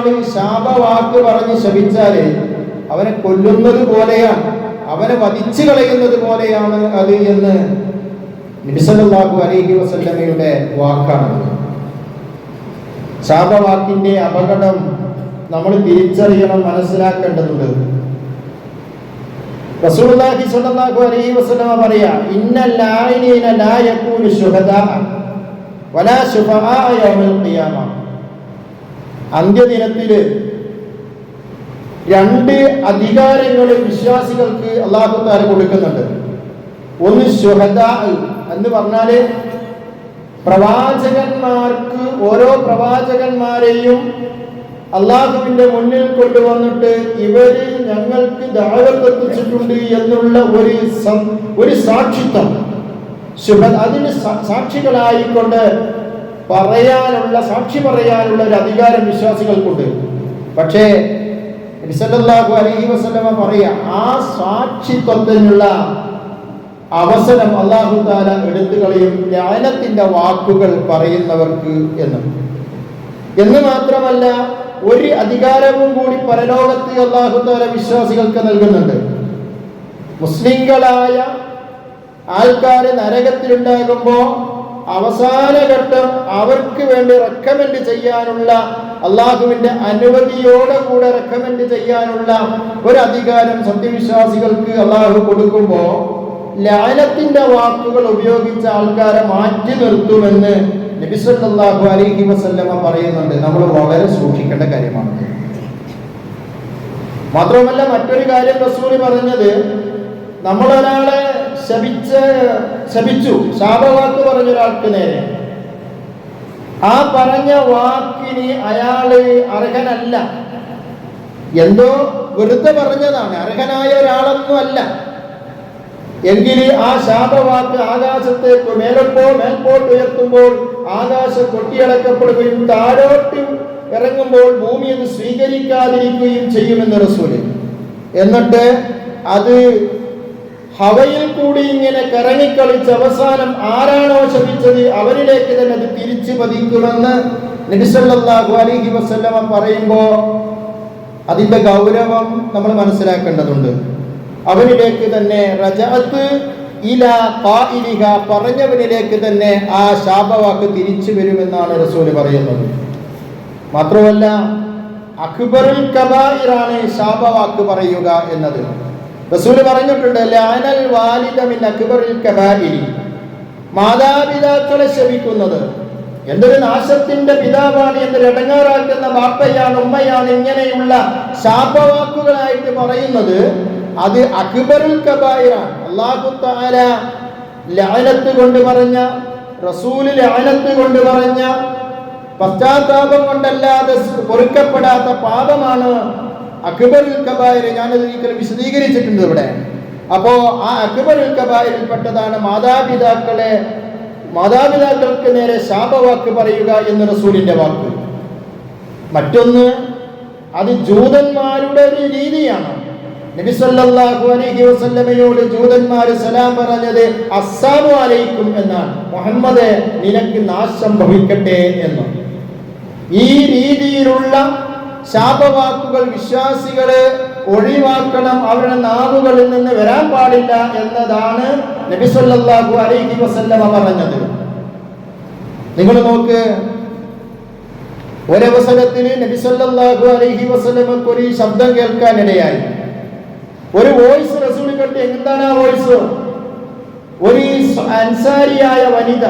ഒരാൾ ശാപവാക്ക് പറഞ്ഞ് ശപിച്ചാൽ അവനെ കൊല്ലുന്നത് പോലെയാണ് അവനെ വധിച്ചു കളയുന്നത് പോലെയാണ് അത് എന്ന് നിമിഷമുണ്ടാക്കു അലൈഹി വസല്ലമയുടെ വാക്കാണ് ശാപവാക്കിന്റെ അപകടം നമ്മൾ തിരിച്ചറിയണം മനസ്സിലാക്കേണ്ടതുണ്ട്. റസൂലുള്ളാഹി സ്വല്ലല്ലാഹു അലൈഹി പറയാ വലാ അന്ത്യദിനത്തിൽ രണ്ട് അധികാരങ്ങൾ വിശ്വാസികൾക്ക് അള്ളാഹുത്താര കൊടുക്കുന്നുണ്ട്. ഒന്ന് എന്ന് പറഞ്ഞാൽ പ്രവാചകന്മാർക്ക് ഓരോ പ്രവാചകന്മാരെയും അള്ളാഹുവിന്റെ മുന്നിൽ കൊണ്ടുവന്നിട്ട് ഇവർ ഞങ്ങൾക്ക് ദാവത്തെത്തിച്ചിട്ടുണ്ട് എന്നുള്ള ഒരു ഒരു സാക്ഷിത്വം. അതിന് സാക്ഷികളായിക്കൊണ്ട് പറയാനുള്ള സാക്ഷി പറയാനുള്ള ഒരു അധികാരം വിശ്വാസികൾക്കുണ്ട്. പക്ഷേ നബിസല്ലല്ലാഹു അലഹി വസല്ലമ പറയാ ആ സാക്ഷിത്വത്തിനുള്ള അവസരം അള്ളാഹു താല എടുത്തു കളയും വാക്കുകൾ പറയുന്നവർക്ക് എന്ന്. എന്ന് മാത്രമല്ല ഒരു അധികാരവും കൂടി പരലോകത്ത് അള്ളാഹു താല വിശ്വാസികൾക്ക് നൽകുന്നുണ്ട്. മുസ്ലിങ്ങളായ ആൾക്കാര് നരകത്തിലുണ്ടാകുമ്പോ അവസാന ഘട്ടം അവർക്ക് വേണ്ടി റെക്കമെൻഡ് ചെയ്യാനുള്ള അള്ളാഹുവിന്റെ അനുമതിയോടെ കൂടെ റെക്കമെൻഡ് ചെയ്യാനുള്ള ഒരു അധികാരം സത്യവിശ്വാസികൾക്ക് അള്ളാഹു കൊടുക്കുമ്പോ ലാലത്തിന്റെ വാക്കുകൾ ഉപയോഗിച്ച ആൾക്കാരെ മാറ്റി നിർത്തുമെന്ന് നബിസല്ലാഹു അലൈഹി വസല്ലമ പറയുന്നുണ്ട്. നമ്മൾ വളരെ സൂക്ഷിക്കേണ്ട കാര്യമാണ് മാത്രമല്ല മറ്റൊരു കാര്യം റസൂലി പറഞ്ഞത് നമ്മൾ ഒരാളെ ശപിച്ച് ശപിച്ചു. ശാപവാക്ക് പറഞ്ഞ ഒരാൾക്ക് നേരെ. ആ പറഞ്ഞ വാക്കിന് അയാൾ അർഹനല്ല. എന്തോ വെറുതെ പറഞ്ഞതാണ്. അർഹനായ ഒരാളൊന്നും അല്ല. എങ്കിൽ ആ ശാപവാക്ക് ആകാശത്തേക്ക് മേലപ്പോ മേൽപോട്ട് ഉയർത്തുമ്പോൾ ആകാശം കൊട്ടിയടക്കപ്പെടുകയും താഴോട്ട് ഇറങ്ങുമ്പോൾ ഭൂമി അത് സ്വീകരിക്കാതിരിക്കുകയും ചെയ്യുമെന്ന് റസൂൽ. എന്നിട്ട് അത് ഹവയിൽ കൂടി ഇങ്ങനെ കറങ്ങിക്കളിച്ച് അവസാനം ആരാണോ ശപിച്ചത് അവരിലേക്ക് തന്നെ അത് തിരിച്ചു പതിക്കുമെന്ന് നബിസല്ലാഹു അലൈഹി വസല്ലമ പറയുമ്പോ അതിന്റെ ഗൗരവം നമ്മൾ മനസ്സിലാക്കേണ്ടതുണ്ട്. അവരിലേക്ക് തന്നെ റജഅത്ത് ഇല ഖായിലിഹ പറഞ്ഞവനിലേക്ക് തന്നെ ആ ശാപവാക്ക് തിരിച്ചു വരുമെന്നാണ് റസൂൽ പറയുന്നത്. മാത്രമല്ല അക്ബറുൽ കബായിറാണ് ശാപവാക്ക് പറയുക എന്നത്. റസൂൽ പറഞ്ഞിട്ടുണ്ട് ലാനൽ വാലിദ മിൻ കബാരി മാതാപിതാക്കളെ ശപിക്കുന്നത് എന്തൊരു നാശത്തിന്റെ പിതാവാണ് എന്ന് ഇടങ്ങാറാക്കുന്ന ബാപ്പയാണ് ഉമ്മയാണ് ഇങ്ങനെയുള്ള ശാപവാക്കുകളായിട്ട് പറയുന്നത്. അത് അക്ബറുൽ കബായിറാണ്. അള്ളാഹു താല ലാനത്ത് കൊണ്ട് പറഞ്ഞ റസൂൽ ലാനത്ത് കൊണ്ട് പറഞ്ഞ പശ്ചാത്താപം കൊണ്ടല്ലാതെ പൊറുക്കപ്പെടാത്ത പാപമാണ് അക്ബറുൽ കബായിരെ ഞാനത് ഒരിക്കലും വിശദീകരിച്ചിട്ടുണ്ട് ഇവിടെ. അപ്പോ ആ അക്ബറുൽ കബായരിൽ പെട്ടതാണ് മാതാപിതാക്കളെ മാതാപിതാക്കൾക്ക് നേരെ ശാപവാക്ക് പറയുക എന്ന റസൂലിന്റെ വാക്ക്. മറ്റൊന്ന് അത് ജൂതന്മാരുടെ ഒരു രീതിയാണ്. നബി സല്ലല്ലാഹു അലൈഹി വസല്ലമയോട് ജൂതന്മാർ സലാം പറഞ്ഞത് അസ്സാമു അലൈക്കും എന്നാണ്. മുഹമ്മദ് നിനക്ക് നാശം ഭവിക്കട്ടെ എന്ന്. ഈ രീതിയിലുള്ള ശാപവാക്കുകൾ വിശ്വാസികളെ ഒഴിവാക്കണം. അവരുടെ നാവുകളിൽ നിന്ന് വരാൻ പാടില്ല എന്നതാണ് നബി സല്ലല്ലാഹു അലൈഹി വസല്ലമ പറഞ്ഞത്. നിങ്ങൾ നോക്ക്. ഒരവസരത്തിൽ നബി സല്ലല്ലാഹു അലൈഹി വസല്ലമക്ക് ഒരു ശബ്ദം കേൾക്കാൻ ഇടയായി. ഒരു വോയിസ് റസൂൽ കണ്ട് എന്താണ് ആ വോയിസ്? ഒരു അൻസാരിയായ വനിത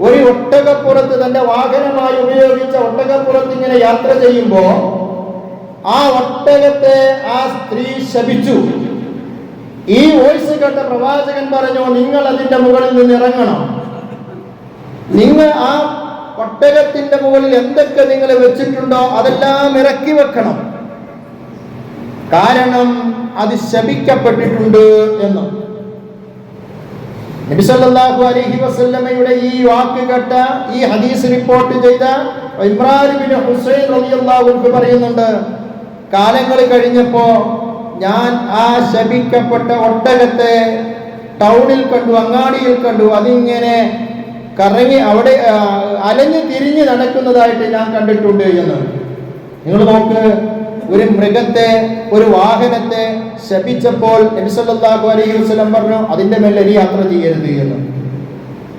ഒരു ഒട്ടകപ്പുറത്ത് തന്റെ വാഹനമായി ഉപയോഗിച്ച ഒട്ടകപ്പുറത്ത് ഇങ്ങനെ യാത്ര ചെയ്യുമ്പോ ആ ഒട്ടകത്തെ ആ സ്ത്രീ ശപിച്ചു. ഈ വോയിസ് കേട്ട പ്രവാചകൻ പറഞ്ഞു നിങ്ങൾ അതിന്റെ മുകളിൽ നിന്ന് ഇറങ്ങണം. നിങ്ങൾ ആ ഒട്ടകത്തിന്റെ മുകളിൽ എന്തൊക്കെ നിങ്ങൾ വെച്ചിട്ടുണ്ടോ അതെല്ലാം ഇറക്കി വെക്കണം. കാരണം അത് ശപിക്കപ്പെട്ടിട്ടുണ്ട് എന്ന്. നബി അലഹി വസല്ലമയുടെ ഈ വാക്ക് കേട്ട ഈ ഹദീസ് റിപ്പോർട്ട് ചെയ്ത ഇമ്രാൻ ബിൻ ഹുസൈൻ റളിയല്ലാഹു അൻഹു പറയുന്നുണ്ട് കാലങ്ങൾ കഴിഞ്ഞപ്പോ ഞാൻ ആ ശപിക്കപ്പെട്ട ഒട്ടകത്തെ ടൗണിൽ കണ്ടു അങ്ങാടിയിൽ കണ്ടു. അതിങ്ങനെ കറങ്ങി അവിടെ അലഞ്ഞു തിരിഞ്ഞ് നടക്കുന്നതായിട്ട് ഞാൻ കണ്ടിട്ടുണ്ട് എന്ന്. നിങ്ങൾ നോക്ക് ഒരു മൃഗത്തെ ഒരു വാഹനത്തെ ശപിച്ചപ്പോൾ നബിസല്ലാഹു അലൈഹി പറഞ്ഞു അതിന്റെ മേലെ ഇനി യാത്ര ചെയ്യരുത് എന്ന്.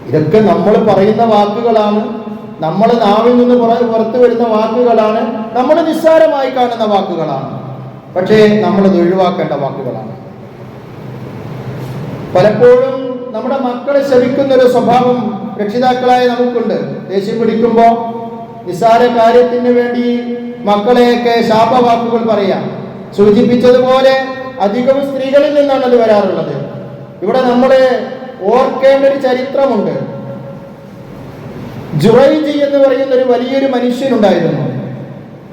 ഇതൊക്കെ നമ്മൾ പറയുന്ന വാക്കുകളാണ്. നമ്മൾ നാവിൽ നിന്ന് പുറ- പുറത്തു വരുന്ന വാക്കുകളാണ്. നമ്മൾ നിസ്സാരമായി കാണുന്ന വാക്കുകളാണ്. പക്ഷേ നമ്മളത് ഒഴിവാക്കേണ്ട വാക്കുകളാണ്. പലപ്പോഴും നമ്മുടെ മക്കളെ ശപിക്കുന്ന ഒരു സ്വഭാവം രക്ഷിതാക്കളായ നമുക്കുണ്ട്. ദേഷ്യം പിടിക്കുമ്പോൾ നിസ്സാര കാര്യത്തിന് വേണ്ടി മക്കളെയൊക്കെ ശാപവാക്കുകൾ പറയാം. സൂചിപ്പിച്ചതുപോലെ അധികം സ്ത്രീകളിൽ നിന്നാണ് അത് വരാറുള്ളത്. ഇവിടെ നമ്മൾ ഓർക്കേണ്ട ഒരു ചരിത്രമുണ്ട്. ജുറൈജി എന്ന് പറയുന്ന ഒരു വലിയൊരു മനുഷ്യനുണ്ടായിരുന്നു.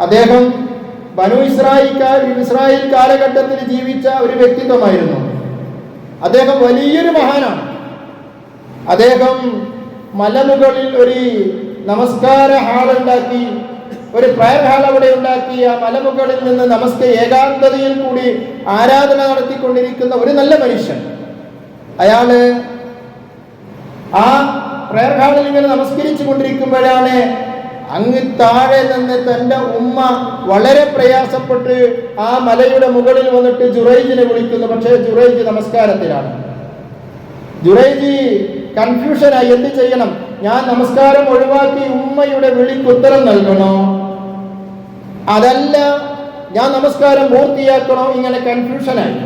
അദ്ദേഹം ബനു ഇസ്രായേൽ കാ- ഇസ്രായേൽ കാലഘട്ടത്തിൽ ജീവിച്ച ഒരു വ്യക്തിത്വമായിരുന്നു. അദ്ദേഹം വലിയൊരു മഹാനാണ്. അദ്ദേഹം മലമുകളിൽ ഒരു നമസ്കാര ഹാളുണ്ടാക്കി ഒരു പ്രയർ ഹാൾ അവിടെ ഉണ്ടാക്കി ആ മലമുകളിൽ നിന്ന് നമസ്ക ഏകാന്തതയിൽ കൂടി ആരാധന നടത്തിക്കൊണ്ടിരിക്കുന്ന ഒരു നല്ല മനുഷ്യൻ. അയാൾ ആ പ്രയർ ഹാളിൽ ഇങ്ങനെ നമസ്കരിച്ചു കൊണ്ടിരിക്കുമ്പോഴാണ് അങ്ങ് താഴെ നിന്ന് തന്റെ ഉമ്മ വളരെ പ്രയാസപ്പെട്ട് ആ മലയുടെ മുകളിൽ വന്നിട്ട് ജുറൈജിനെ വിളിക്കുന്നു. പക്ഷേ ജുറൈജ് നമസ്കാരത്തിലാണ്. ജുറൈജി കൺഫ്യൂഷനായി എന്ത് ചെയ്യണം? ഞാൻ നമസ്കാരം ഒഴിവാക്കി ഉമ്മയുടെ വിളിക്ക് ഉത്തരം നൽകണോ? അതല്ല ഞാൻ നമസ്കാരം പൂർത്തിയാക്കണോ? ഇങ്ങനെ കൺഫ്യൂഷനായി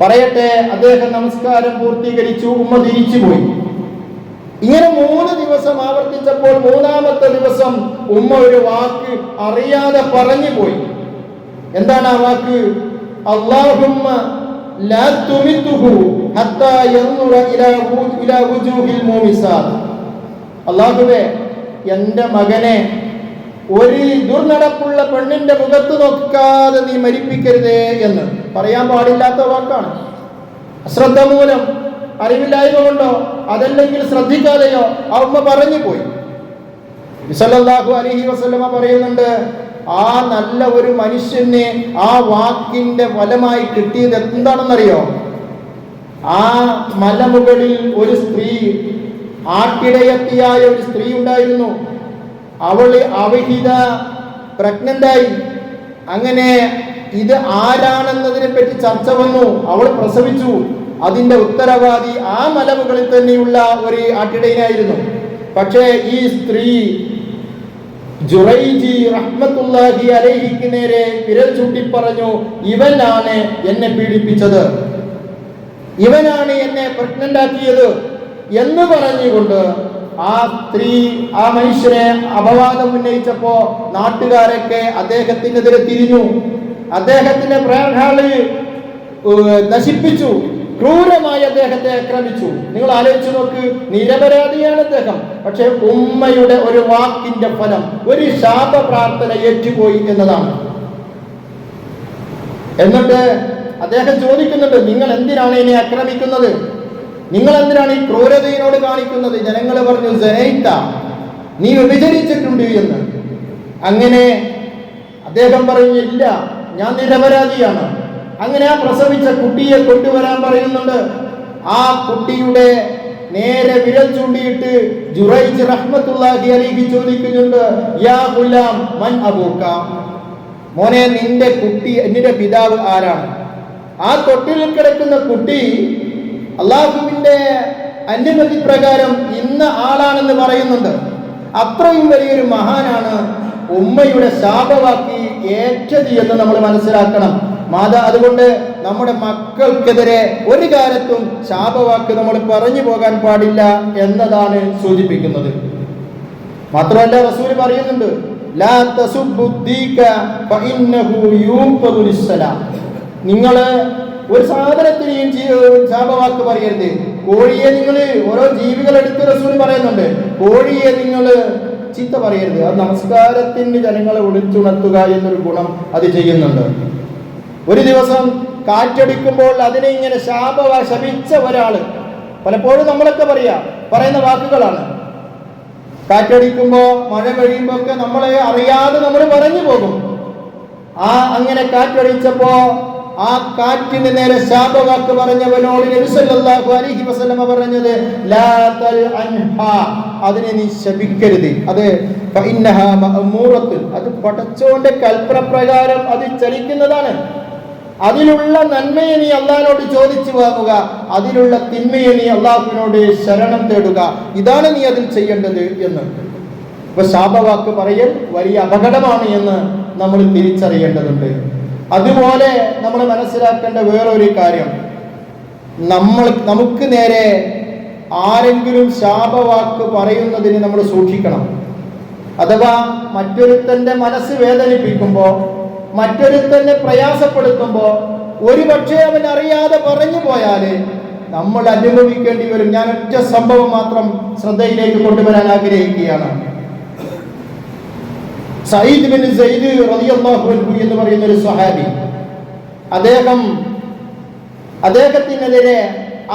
പറയട്ടെ അദ്ദേഹം നമസ്കാരം പൂർത്തീകരിച്ചു ഉമ്മ തിരിച്ചു പോയി. ഇങ്ങനെ മൂന്ന് ദിവസം ആവർത്തിച്ചപ്പോൾ മൂന്നാമത്തെ ദിവസം ഉമ്മ ഒരു വാക്ക് അറിയാതെ പറഞ്ഞു പോയി. എന്താണ് ആ വാക്ക്? ഇലാ അള്ളാഹുവേ എന്റെ മകനെ ഒരു ദുർനടപ്പുള്ള പെണ്ണിന്റെ മുഖത്ത് നോക്കാതെ നീ മരിപ്പിക്കരുതേ എന്ന്. പറയാൻ പാടില്ലാത്ത വാക്കാണ്. അശ്രദ്ധ മൂലം അറിവില്ലായ്മ കൊണ്ടോ അതല്ലെങ്കിൽ ശ്രദ്ധിക്കാതെയോ ആ ഉമ്മ പറഞ്ഞു പോയി. വിസലല്ലാഹു അലഹി വസ്ലമ പറയുന്നുണ്ട് ആ നല്ല ഒരു മനുഷ്യനെ ആ വാക്കിന്റെ ഫലമായി കിട്ടിയത് എന്താണെന്നറിയോ? ആ മലമുകളിൽ ഒരു സ്ത്രീ ആട്ടിടയത്തിയായ ഒരു സ്ത്രീ ഉണ്ടായിരുന്നു. അവൾ അവിഹിത പ്രഗ്നന്റായി. അങ്ങനെ ഇത് ആരാണെന്നതിനെ പറ്റി ചർച്ച വന്നു. അവൾ പ്രസവിച്ചു. അതിന്റെ ഉത്തരവാദി ആ മലമുകളിൽ തന്നെയുള്ള ഒരു ആട്ടിടയനായിരുന്നു പക്ഷേ ഈ സ്ത്രീ ജുറൈജി റഹ്മത്തുല്ലാഹി അലൈഹിക്ക് നേരെ വിരൽ ചൂണ്ടിപ്പറഞ്ഞു ഇവനാണ് എന്നെ പീഡിപ്പിച്ചത്. ഇവനാണ് എന്നെ പ്രഗ്നന്റ് ആക്കിയത് എന്ന് പറഞ്ഞുകൊണ്ട് ആ സ്ത്രീ ആ മനുഷ്യനെ അപവാദം ഉന്നയിച്ചപ്പോ നാട്ടുകാരൊക്കെ അദ്ദേഹത്തിനെതിരെ തിരിഞ്ഞു. അദ്ദേഹത്തിന്റെ പ്രേരണാളി നശിപ്പിച്ചു. ക്രൂരമായി അദ്ദേഹത്തെ ആക്രമിച്ചു. നിങ്ങൾ ആലോചിച്ചു നോക്ക് നിരപരാധിയാണ് അദ്ദേഹം. പക്ഷെ ഉമ്മയുടെ ഒരു വാക്കിന്റെ ഫലം ഒരു ശാപ പ്രാർത്ഥന ഏറ്റുപോയി എന്നതാണ്. എന്നിട്ട് അദ്ദേഹം ചോദിക്കുന്നുണ്ട് നിങ്ങൾ എന്തിനാണ് എന്നെ ആക്രമിക്കുന്നത്? നിങ്ങൾ എന്തിനാണ് ഈ ക്രൂരതയോട് കാണിക്കുന്നത്? ജനങ്ങൾ പറഞ്ഞു ജനയിത്ത നീ വ്യഭിചരിച്ചിട്ടുണ്ട് എന്ന്. അങ്ങനെ അദ്ദേഹം പറഞ്ഞു ഇല്ല ഞാൻ നിരപരാധിയാണ്. അങ്ങനെ ആ പ്രസവിച്ച കുട്ടിയെ കൊണ്ടുവരാൻ പറയുന്നുണ്ട്. ആ കുട്ടിയുടെ നേരെ വിരൽ ചൂണ്ടിയിട്ട് ജുറൈജ് റഹ്മത്തുള്ളാഹി അലൈഹി ചോദിക്കുന്നുണ്ട് യാ ഗുലാം മൻ അബൂക്ക മോനെ നിന്റെ കുട്ടി നിന്റെ പിതാവ് ആരാണ്? ആ തൊട്ടിൽ കിടക്കുന്ന കുട്ടി അള്ളാഹുവിന്റെ അനുമതി പ്രകാരം ഇന്ന ആളാണെന്ന് പറയുന്നുണ്ട്. അത്രയും വലിയൊരു മഹാനാണ് ഉമ്മയുടെ ശാപവാക്കി ഏറ്റത് എന്ന് നമ്മൾ മനസ്സിലാക്കണം. മാതാ അതുകൊണ്ട് നമ്മുടെ മക്കൾക്കെതിരെ ഒരു കാലത്തും ശാപവാക്ക് നമ്മൾ പറഞ്ഞു പോകാൻ പാടില്ല എന്നതാണ് സൂചിപ്പിക്കുന്നത്. മാത്രമല്ല റസൂൽ പറയുന്നുണ്ട് നിങ്ങൾ ഒരു സാധനത്തിനെയും ശാപവാക്ക് പറയരുത്. കോഴിയെ നിങ്ങൾ ഓരോ ജീവികൾ എടുത്ത് റസൂൽ പറയുന്നുണ്ട്. കോഴിയെ നിങ്ങൾ ചീത്ത പറയരുത്. അത് നമസ്കാരത്തിന് ജനങ്ങളെ വിളിച്ചുണർത്തുക എന്നൊരു ഗുണം അത് ചെയ്യുന്നുണ്ട്. ഒരു ദിവസം കാറ്റടിക്കുമ്പോൾ അതിനെ ഇങ്ങനെ ശാപവ ശപിച്ച ഒരാൾ പലപ്പോഴും നമ്മളൊക്കെ പറയാ പറയുന്ന വാക്കുകളാണ്. കാറ്റടിക്കുമ്പോ മഴ കഴിയുമ്പോ ഒക്കെ നമ്മളെ അറിയാതെ നമ്മൾ പറഞ്ഞു പോകും. ആ അങ്ങനെ കാറ്റടിച്ചപ്പോ ആ കാറ്റിന് നേരെ ശാപവാക്ക് പറഞ്ഞവനോട് നബി സല്ലല്ലാഹു അലൈഹി പറഞ്ഞത് അതിനെ നീ ശപിക്കരുത്. അത്. അത് പടച്ചോന്റെ കൽപ്പന പ്രകാരം അത് ചലിക്കുന്നതാണ്. അതിലുള്ള നന്മയെ നീ അള്ളാഹിനോട് ചോദിച്ചു വാങ്ങുക. അതിലുള്ള തിന്മയെ നീ അള്ളാഹുവിനോട് ശരണം തേടുക. ഇതാണ് നീ അതിൽ ചെയ്യേണ്ടത് എന്ന്. ഇപ്പൊ ശാപവാക്ക് പറയൽ വലിയ അപകടമാണ് എന്ന് നമ്മൾ തിരിച്ചറിയേണ്ടതുണ്ട്. അതുപോലെ നമ്മൾ മനസ്സിലാക്കേണ്ട വേറൊരു കാര്യം. നമ്മൾ നമുക്ക് നേരെ ആരെങ്കിലും ശാപവാക്ക് പറയുന്നതിന് നമ്മൾ സൂക്ഷിക്കണം. അഥവാ മറ്റൊരുത്തന്റെ മനസ്സ് വേദനിപ്പിക്കുമ്പോൾ മറ്റൊരുത്തനെ പ്രയാസപ്പെടുത്തുമ്പോൾ ഒരു പക്ഷേ അവൻ അറിയാതെ പറഞ്ഞു പോയാൽ നമ്മൾ അനുഭവിക്കേണ്ടി വരും. ഞാൻ ഒറ്റ സംഭവം മാത്രം ശ്രദ്ധയിലേക്ക് കൊണ്ടുവരാൻ ആഗ്രഹിക്കുകയാണ്. സയ്യിദ് ബിൻ സയ്യിദ് റളിയല്ലാഹു അൻഹു എന്ന് പറയുന്ന ഒരു സ്വഹാബി. അദ്ദേഹം അദ്ദേഹത്തിനെതിരെ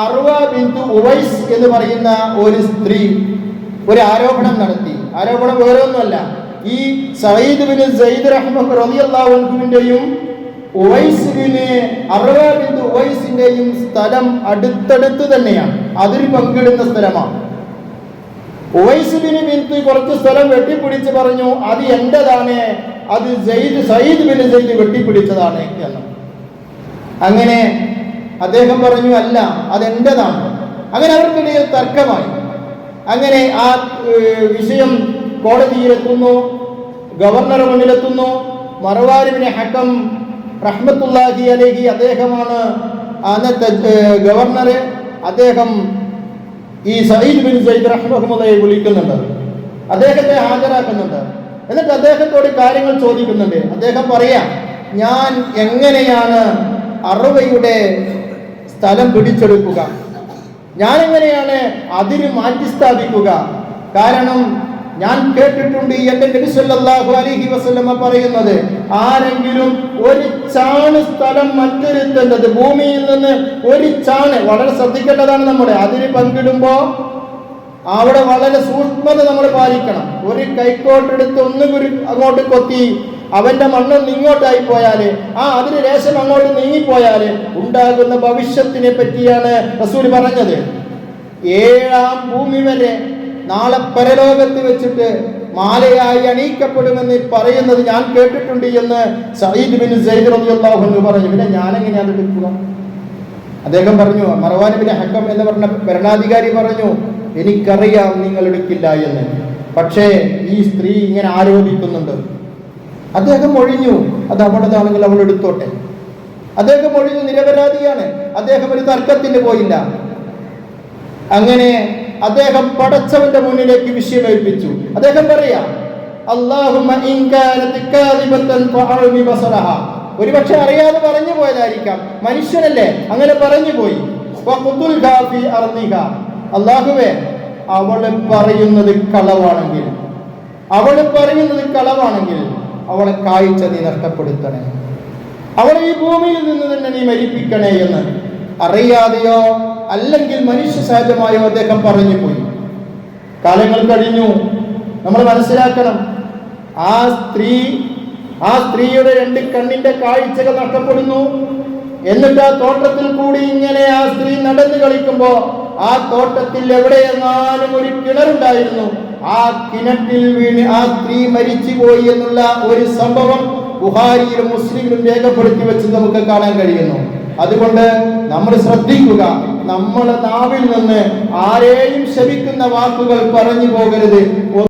അർവ ബിന്ദു ഉവൈസ് എന്ന് പറയുന്ന ഒരു സ്ത്രീ ഒരു ആരോപണം നടത്തി. ആരോപണം വേറെ ഒന്നുമല്ല ഈ സയ്യിദ് ബിൻ സയ്യിദ് റഹ്മഹ് റളിയല്ലാഹു അൻഹുവിന്റെയും ഉവൈസ് ബിന് അർവ ബിന്ദു ഉവൈസിന്റെയും സ്ഥലം അടുത്തടുത്ത് തന്നെയാണ്. അതിൽ പങ്കിടുന്ന സ്ഥലമാണ്. ഉവൈസുബിന് ബിന്തു കുറച്ച് സ്ഥലം വെട്ടിപ്പിടിച്ച് പറഞ്ഞു അത് എന്റേതാണ്? അത് സയ്യിദ് സയ്യിദ് ബിൻ സയ്യിദ് വെട്ടിപ്പിടിച്ചതാണ് എന്ന്. അങ്ങനെ അദ്ദേഹം പറഞ്ഞു അല്ല അത് എന്റേതാണ് അങ്ങനെ അവർക്കിടയിൽ തർക്കമായി. അങ്ങനെ ആ വിഷയം കോടതിയിലെത്തുന്നു ഗവർണർ മുന്നിലെത്തുന്നു. മറവാരിവിനെ ഹക്കം റഹ്മത്തുല്ലാഹി അലേഹി അദ്ദേഹമാണ് അന്നത്തെ ഏഹ്, ഗവർണർ അദ്ദേഹം ഈ സയ്യിദ് ബിൻ സയ്യിദ് റഹ്മഹമ്മദയെ വിളിക്കുന്നുണ്ട്. അദ്ദേഹത്തെ ഹാജരാക്കുന്നുണ്ട്. എന്നിട്ട് അദ്ദേഹത്തോട് കാര്യങ്ങൾ ചോദിക്കുന്നുണ്ട്. അദ്ദേഹം പറയാ ഞാൻ എങ്ങനെയാണ് അറുവയുടെ സ്ഥലം പിടിച്ചെടുക്കുക? ഞാൻ എങ്ങനെയാണ് അതിന് മാറ്റി സ്ഥാപിക്കുക? കാരണം ഞാൻ കേട്ടിട്ടുണ്ട് എന്റെ നബി സല്ലല്ലാഹു അലൈഹി വസല്ലമ പറയുന്നത് ആരെങ്കിലും ഒരു ചാണ് സ്ഥലം മറ്റൊരുത്തേണ്ടത് ഭൂമിയിൽ നിന്ന് ഒരു ചാണ് വളരെ ശ്രദ്ധിക്കേണ്ടതാണ് നമ്മുടെ അതിന് പങ്കിടുമ്പോ അവിടെ വളരെ സൂക്ഷ്മത നമ്മൾ പാലിക്കണം. ഒരു കൈക്കോട്ടെടുത്ത് ഒന്ന് ഒരു അങ്ങോട്ട് കൊത്തി അവന്റെ മണ്ണ് ഇങ്ങോട്ടായി പോയാൽ ആ അതിന് രേശം അങ്ങോട്ട് നീങ്ങിപ്പോയാൽ ഉണ്ടാകുന്ന ഭവിഷ്യത്തിനെ പറ്റിയാണ് റസൂൽ പറഞ്ഞത്. ഏഴാം ഭൂമി വരെ നാളെ പരലോകത്ത് വെച്ചിട്ട് മാലയായി അണിയിക്കപ്പെടുമെന്ന് പറയുന്നത് ഞാൻ കേട്ടിട്ടുണ്ട് എന്ന് സയ്യിദ് ബിൻ സൈദ് അൻഹു പറഞ്ഞു. പിന്നെ ഞാൻ എങ്ങനെയാണ് എടുക്കുക? അദ്ദേഹം പറഞ്ഞു മറവാൻ ബിൻ ഹക്കം എന്ന് പറഞ്ഞ ഭരണാധികാരി പറഞ്ഞു എനിക്കറിയാം നിങ്ങൾ എടുക്കില്ല എന്ന്. പക്ഷേ ഈ സ്ത്രീ ഇങ്ങനെ ആരോപിക്കുന്നുണ്ട്. അദ്ദേഹം ഒഴിഞ്ഞു. അത് അവളതാണെങ്കിൽ അവൾ എടുത്തോട്ടെ. അദ്ദേഹം ഒഴിഞ്ഞു. നിരപരാധിയാണ്. അദ്ദേഹം ഒരു തർക്കത്തിന് പോയില്ല. അങ്ങനെ അദ്ദേഹം പടച്ചവന്റെ മുന്നിലേക്ക് വിഷയം ഏൽപ്പിച്ചു. അദ്ദേഹം പറയാ ഒരുപക്ഷെ അറിയാതെ പറഞ്ഞു പോയതായിരിക്കാം. മനുഷ്യനല്ലേ? അങ്ങനെ പറഞ്ഞു പോയി. അള്ളാഹുവേ അവൾ പറയുന്നത് കളവാണെങ്കിൽ അവൾ പറയുന്നത് കളവാണെങ്കിൽ അവളെ കാഴ്ച നീ നഷ്ടപ്പെടുത്തണേ. അവളെ ഈ ഭൂമിയിൽ നിന്ന് തന്നെ നീ മരിപ്പിക്കണേ എന്ന്. അറിയാതെയോ അല്ലെങ്കിൽ മനുഷ്യ സഹജമായോ അദ്ദേഹം പറഞ്ഞു പോയി കാലങ്ങൾ കഴിഞ്ഞു. നമ്മൾ മനസ്സിലാക്കണം. ആ സ്ത്രീ ആ സ്ത്രീയുടെ രണ്ട് കണ്ണിന്റെ കാഴ്ചകൾ നഷ്ടപ്പെടുന്നു. എന്നിട്ട് ആ തോട്ടത്തിൽ കൂടി ഇങ്ങനെ ആ സ്ത്രീ നടന്നു കളിക്കുമ്പോ ആ തോട്ടത്തിൽ എവിടെയെന്നാലും ഒരു കിണറുണ്ടായിരുന്നു. ആ കിണറ്റിൽ വീണ് ആ സ്ത്രീ മരിച്ചു പോയി എന്നുള്ള ഒരു സംഭവം ബുഹാരിയിലും മുസ്ലിമിലും രേഖപ്പെടുത്തി വെച്ച് നമുക്ക് കാണാൻ കഴിയുന്നു. അതുകൊണ്ട് നമ്മൾ ശ്രദ്ധിക്കുക നമ്മൾ നാവിൽ നിന്ന് ആരെയും ശപിക്കുന്ന വാക്കുകൾ പറഞ്ഞു പോകരുത്.